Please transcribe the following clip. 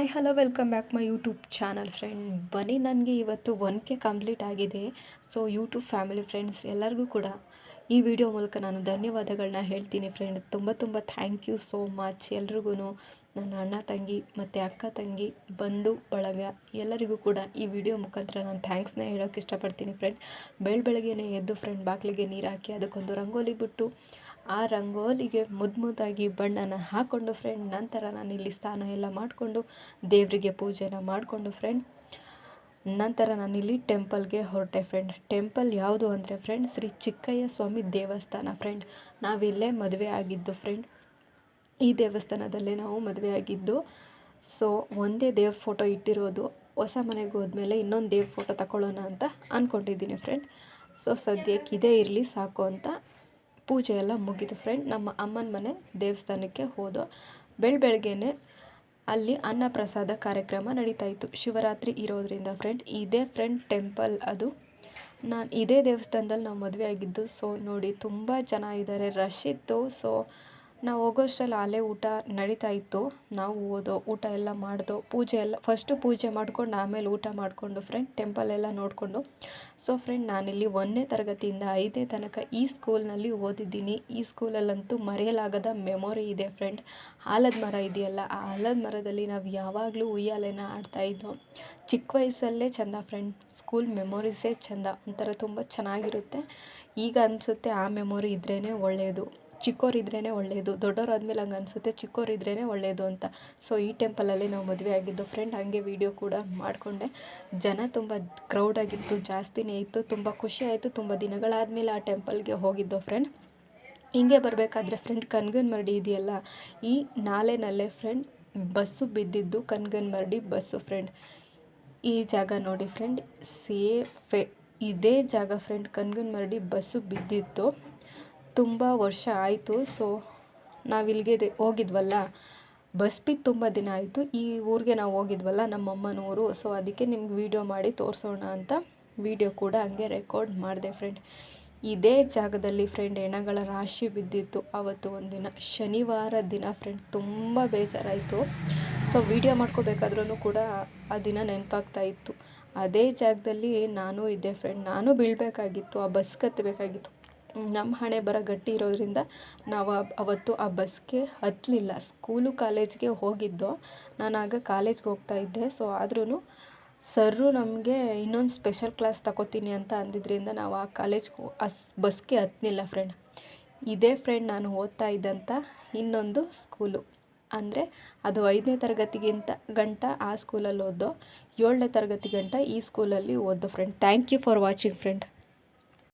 Hi, hello, welcome back my YouTube channel friend. ಬನ್ನಿ, ನನಗೆ ಇವತ್ತು ಒನ್ ಕೆ ಕಂಪ್ಲೀಟ್ ಆಗಿದೆ. ಸೊ, ಯೂಟ್ಯೂಬ್ ಫ್ಯಾಮಿಲಿ ಫ್ರೆಂಡ್ಸ್ ಎಲ್ಲರಿಗೂ ಕೂಡ ಈ ವಿಡಿಯೋ ಮೂಲಕ ನಾನು ಧನ್ಯವಾದಗಳನ್ನ ಹೇಳ್ತೀನಿ ಫ್ರೆಂಡ್ ತುಂಬ ತುಂಬ ಥ್ಯಾಂಕ್ ಯು ಸೋ ಮಚ್ ಎಲ್ರಿಗೂ ನನ್ನ ಅಣ್ಣ ತಂಗಿ ಮತ್ತು ಅಕ್ಕ ತಂಗಿ, ಬಂಧು, ಬಳಗ ಎಲ್ಲರಿಗೂ ಕೂಡ ಈ ವಿಡಿಯೋ ಮುಖಾಂತರ ನಾನು ಥ್ಯಾಂಕ್ಸ್ನ ಹೇಳೋಕೆ ಇಷ್ಟಪಡ್ತೀನಿ ಫ್ರೆಂಡ್ ಬೆಳ ಬೆಳಗ್ಗೆನೇ ಎದ್ದು ಫ್ರೆಂಡ್ ಬಾಗಿಲಿಗೆ ನೀರು ಹಾಕಿ ಅದಕ್ಕೊಂದು ರಂಗೋಲಿ ಬಿಟ್ಟು ಆ ರಂಗೋಲಿಗೆ ಮುದ್ದು ಮುದ್ದಾಗಿ ಬಣ್ಣನ ಹಾಕ್ಕೊಂಡು ಫ್ರೆಂಡ್ ನಂತರ ನಾನು ಇಲ್ಲಿ ಸ್ನಾನ ಎಲ್ಲ ಮಾಡಿಕೊಂಡು ದೇವರಿಗೆ ಪೂಜೆನ ಮಾಡಿಕೊಂಡು ಫ್ರೆಂಡ್ ನಂತರ ನಾನಿಲ್ಲಿ ಟೆಂಪಲ್ಗೆ ಹೊರಟೆ ಫ್ರೆಂಡ್ ಟೆಂಪಲ್ ಯಾವುದು ಅಂದರೆ ಫ್ರೆಂಡ್ ಶ್ರೀ ಚಿಕ್ಕಯ್ಯ ಸ್ವಾಮಿ ದೇವಸ್ಥಾನ ಫ್ರೆಂಡ್ ನಾವಿಲ್ಲೇ ಮದುವೆ ಆಗಿದ್ದು ಫ್ರೆಂಡ್ ಈ ದೇವಸ್ಥಾನದಲ್ಲೇ ನಾವು ಮದುವೆ ಆಗಿದ್ದು. ಸೊ ಒಂದೇ ದೇವ್ರ ಫೋಟೋ ಇಟ್ಟಿರೋದು. ಹೊಸ ಮನೆಗೆ ಹೋದ್ಮೇಲೆ ಇನ್ನೊಂದು ದೇವ್ರ ಫೋಟೋ ತಗೊಳ್ಳೋಣ ಅಂತ ಅಂದ್ಕೊಂಡಿದ್ದೀನಿ ಫ್ರೆಂಡ್ ಸೊ ಸದ್ಯಕ್ಕೆ ಇದೇ ಇರಲಿ, ಸಾಕು ಅಂತ ಪೂಜೆ ಎಲ್ಲ ಮುಗಿದು ಫ್ರೆಂಡ್ ನಮ್ಮ ಅಮ್ಮನ ಮನೆ ದೇವಸ್ಥಾನಕ್ಕೆ ಹೋದೋ. ಬೆಳ ಬೆಳಗ್ಗೆನೆ ಅಲ್ಲಿ ಅನ್ನಪ್ರಸಾದ ಕಾರ್ಯಕ್ರಮ ನಡೀತಾ ಇತ್ತು. ಶಿವರಾತ್ರಿ ಇರೋದರಿಂದ ಫ್ರೆಂಡ್ ಇದೇ ಫ್ರೆಂಡ್ ಟೆಂಪಲ್ ಅದು. ನಾನು ಇದೇ ದೇವಸ್ಥಾನದಲ್ಲಿ ನಾವು ಮದುವೆ ಆಗಿದ್ದು ಸೊ ನೋಡಿ ತುಂಬ ಜನ ಇದ್ದಾರೆ ರಶ್ ಇತ್ತು ಸೊ ನಾವು ಹೋಗೋಷ್ಟರಲ್ಲಿ ಅಲ್ಲೇ ಊಟ ನಡೀತಾ ಇತ್ತು. ನಾವು ಹೋದೋ ಊಟ ಎಲ್ಲ ಮಾಡ್ದೋ ಪೂಜೆ ಎಲ್ಲ ಫಸ್ಟು ಪೂಜೆ ಮಾಡ್ಕೊಂಡು ಆಮೇಲೆ ಊಟ ಮಾಡಿಕೊಂಡು ಫ್ರೆಂಡ್ ಟೆಂಪಲ್ ಎಲ್ಲ ನೋಡಿಕೊಂಡು. ಸೊ ಫ್ರೆಂಡ್ ನಾನಿಲ್ಲಿ ಒಂದನೇ ತರಗತಿಯಿಂದ ಐದನೇ ತನಕ ಈ ಸ್ಕೂಲ್ನಲ್ಲಿ ಓದಿದ್ದೀನಿ. ಈ ಸ್ಕೂಲಲ್ಲಂತೂ ಮರೆಯಲಾಗದ ಮೆಮೊರಿ ಇದೆ ಫ್ರೆಂಡ್ ಆಲದ ಮರ ಇದೆಯಲ್ಲ, ಆ ಆಲದ ಮರದಲ್ಲಿ ನಾವು ಯಾವಾಗಲೂ ಉಯ್ಯಾಲೆನ ಆಡ್ತಾಯಿದ್ದೋ ಚಿಕ್ಕ ವಯಸ್ಸಲ್ಲೇ ಚೆಂದ ಫ್ರೆಂಡ್ ಸ್ಕೂಲ್ ಮೆಮೊರೀಸೇ ಚೆಂದ, ಒಂಥರ ತುಂಬ ಚೆನ್ನಾಗಿರುತ್ತೆ. ಈಗ ಅನಿಸುತ್ತೆ ಆ ಮೆಮೊರಿ ಇದ್ರೇ ಒಳ್ಳೆಯದು ಚಿಕ್ಕವರಿದ್ರೇ ಒಳ್ಳೆಯದು ದೊಡ್ಡವರಾದ್ಮೇಲೆ ಹಂಗೆ ಅನಿಸುತ್ತೆ ಚಿಕ್ಕೋರಿದ್ರೇ ಒಳ್ಳೆಯದು ಅಂತ. ಸೊ ಈ ಟೆಂಪಲಲ್ಲಿ ನಾವು ಮದುವೆ ಆಗಿದ್ದು ಫ್ರೆಂಡ್ ಹಾಗೆ ವೀಡಿಯೋ ಕೂಡ ಮಾಡಿಕೊಂಡೆ. ಜನ ತುಂಬ ಕ್ರೌಡಾಗಿತ್ತು ಜಾಸ್ತಿನೇ ಇತ್ತು, ತುಂಬ ಖುಷಿ ಆಯಿತು, ತುಂಬ ದಿನಗಳಾದಮೇಲೆ ಆ ಟೆಂಪಲ್ಗೆ ಹೋಗಿದ್ದು ಫ್ರೆಂಡ್ ಹಿಂಗೆ ಬರಬೇಕಾದ್ರೆ ಫ್ರೆಂಡ್ ಕನ್ಗನಮರಡಿ ಇದೆಯಲ್ಲ, ಈ ನಾಲೆನಲ್ಲೇ ಫ್ರೆಂಡ್ ಬಸ್ಸು ಬಿದ್ದಿದ್ದು ಕನ್ಗನಮರಡಿ ಬಸ್ಸು ಫ್ರೆಂಡ್ ಈ ಜಾಗ ನೋಡಿ ಫ್ರೆಂಡ್ ಸೇಫೆ, ಇದೇ ಜಾಗ ಫ್ರೆಂಡ್ ಕನ್ಗನಮರಡಿ ಬಸ್ಸು ಬಿದ್ದಿತ್ತು. ತುಂಬ ವರ್ಷ ಆಯಿತು ಸೊ ನಾವು ಇಲ್ಲಿಗೆ ಹೋಗಿದ್ವಲ್ಲ. ಬಸ್ ಬಿದ್ದು ತುಂಬ ದಿನ ಆಯಿತು. ಈ ಊರಿಗೆ ನಾವು ಹೋಗಿದ್ವಲ್ಲ ನಮ್ಮ ಅಮ್ಮನ ಊರು ಸೊ ಅದಕ್ಕೆ ನಿಮ್ಗೆ ವೀಡಿಯೋ ಮಾಡಿ ತೋರಿಸೋಣ ಅಂತ ವೀಡಿಯೋ ಕೂಡ ಹಂಗೆ ರೆಕಾರ್ಡ್ ಮಾಡಿದೆ ಫ್ರೆಂಡ್ ಇದೇ ಜಾಗದಲ್ಲಿ ಫ್ರೆಂಡ್ ಹೆಣಗಳ ರಾಶಿ ಬಿದ್ದಿತ್ತು ಆವತ್ತು ಒಂದಿನ. ಶನಿವಾರ ದಿನ ಫ್ರೆಂಡ್ ತುಂಬ ಬೇಜಾರಾಯಿತು. ಸೊ ವೀಡಿಯೋ ಮಾಡ್ಕೋಬೇಕಾದ್ರೂ ಕೂಡ ಆ ದಿನ ನೆನಪಾಗ್ತಾ ಇತ್ತು. ಅದೇ ಜಾಗದಲ್ಲಿ ನಾನು ಇದ್ದೆ ಫ್ರೆಂಡ್ ನಾನು ಬೀಳಬೇಕಾಗಿತ್ತು, ಆ ಬಸ್ ಕತ್ತಬೇಕಾಗಿತ್ತು ನಮ್ಮ ಹಣೆ ಬರ ಗಟ್ಟಿ ಇರೋದರಿಂದ ನಾವು ಅವತ್ತು ಆ ಬಸ್ಗೆ ಹತ್ತಲಿಲ್ಲ ಸ್ಕೂಲು ಕಾಲೇಜ್ಗೆ ಹೋಗಿದ್ದೋ. ನಾನು ಆಗ ಕಾಲೇಜ್ಗೆ ಹೋಗ್ತಾ ಇದ್ದೆ. ಸೊ ಆದ್ರೂ ಸರ್ರು ನಮಗೆ ಇನ್ನೊಂದು ಸ್ಪೆಷಲ್ ಕ್ಲಾಸ್ ತಗೋತೀನಿ ಅಂತ ಅಂದಿದ್ದರಿಂದ ನಾವು ಆ ಕಾಲೇಜ್ಗೆ ಆ ಬಸ್ಗೆ ಹತ್ತಲಿಲ್ಲ ಫ್ರೆಂಡ್ ಇದೇ ಫ್ರೆಂಡ್ ನಾನು ಓದ್ತಾ ಇದ್ದಂಥ ಇನ್ನೊಂದು ಸ್ಕೂಲು ಅಂದರೆ ಅದು ಐದನೇ ತರಗತಿಗಿಂತ ಗಂಟ ಆ ಸ್ಕೂಲಲ್ಲಿ ಓದೋ ಏಳನೇ ತರಗತಿ ಗಂಟ ಈ ಸ್ಕೂಲಲ್ಲಿ ಓದೋ friend thank you for watching friend